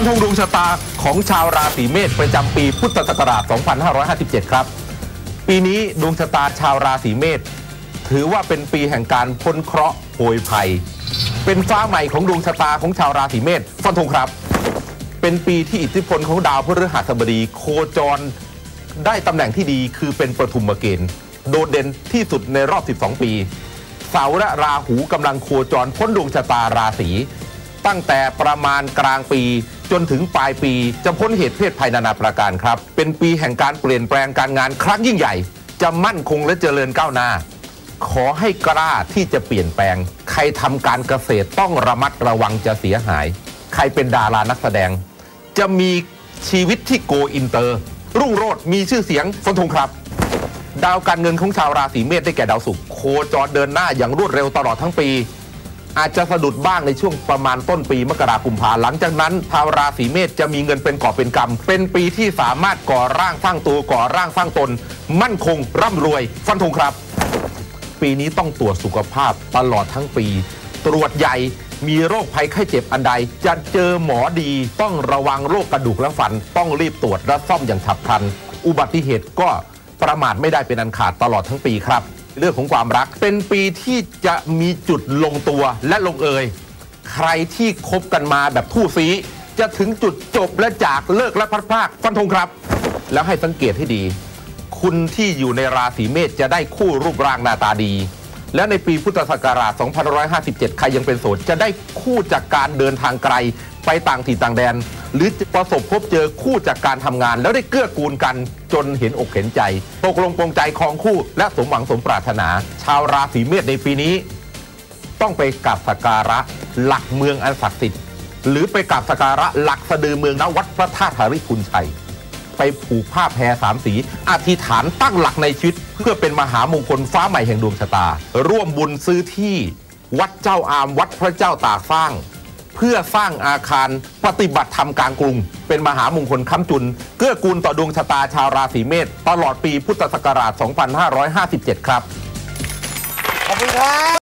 ฟันธงดวงชะตาของชาวราศีเมษประจำปีพุทธศักราช 2557 ครับ ปีนี้ดวงชะตาชาวราศีเมษถือว่าเป็นปีแห่งการพ้นเคราะห์โผยภัย เป็นฟ้าใหม่ของดวงชะตาของชาวราศีเมษฟันธงครับ เป็นปีที่อิทธิพลของดาวพฤหัสบดี โคจรได้ตำแหน่งที่ดีคือเป็นประทุมเกณฑ์โดดเด่นที่สุดในรอบ 12 ปี เสาร์และราหูกำลังโคจรพ้นดวงชะตาราศี ตั้งแต่ประมาณกลางปี จนถึงปลายปีจะพ้นเหตุเพศภัยนานาประการครับ เป็นปีแห่งการเปลี่ยนแปลงการงานครั้งยิ่งใหญ่ จะมั่นคงและเจริญก้าวหน้า ขอให้กล้าที่จะเปลี่ยนแปลง ใครทำการเกษตรต้องระมัดระวังจะเสียหาย ใครเป็นดารานักแสดง จะมีชีวิตที่โกอินเตอร์ รุ่งโรจน์มีชื่อเสียงฟันธงครับดาวการเงินของชาวราศีเมษได้แก่ดาวศุกร์โคจรเดินหน้าอย่างรวดเร็วตลอดทั้งปี อาจจะสะดุดบ้างในช่วงประมาณต้นปีมกราคมพาหลังจากนั้นชาวราศีเมษจะมีเงินเป็นก่อเป็นกำเป็นปีที่สามารถก่อร่างสร้างตัวก่อร่างสร้างตน มั่นคงร่ำรวย ฟันธงครับ ปีนี้ต้องตรวจสุขภาพตลอดทั้งปี ตรวจใหญ่มีโรคภัยไข้เจ็บอันใด จะเจอหมอดีต้องระวังโรคกระดูกและฟัน ต้องรีบตรวจและซ่อมอย่างฉับพลัน อุบัติเหตุก็ประมาทไม่ได้เป็นอันขาดตลอดทั้งปีครับ เรื่องของความรัก เป็นปีที่จะมีจุดลงตัวและลงเอย ใครที่คบกันมาแบบคู่ซี จะถึงจุดจบและจากเลิกและพัดพรากฟันธงครับ แล้วให้สังเกตให้ดี คุณที่อยู่ในราศีเมษจะได้คู่รูปร่างหน้าตาดี และในปีพุทธศักราช 2557 ใครยังเป็นโสดจะได้คู่จากการเดินทางไกลไปต่างถิ่นต่างแดน หรือประสบพบเจอคู่จากการทำงาน แล้วได้เกื้อกูลกันจนเห็นอกเห็นใจ ตกลงปรงใจคองคู่ และสมหวังสมปรารถนา ชาวราศีเมษในปีนี้ ต้องไปกราบสักการะหลักเมืองอันศักดิ์สิทธิ์หรือไปกราบสักการะหลักสะดือเมืองณวัดพระธาตุหริพุนชัยไปผูกผ้าแพรสามสี อธิษฐานตั้งหลักในชีวิต เพื่อเป็นมหามงคลฟ้าใหม่แห่งดวงชะตา ร่วมบุญซื้อที่ วัดเจ้าอามวัดพระเจ้าตากสร้าง เพื่อสร้างอาคารปฏิบัติธรรมกลางกรุง เป็นมหามงคลค้ำจุน เกื้อกูลต่อดวงชะตาชาวราศีเมษตลอดปีพุทธศักราช 2557 ครับ ขอบคุณครับ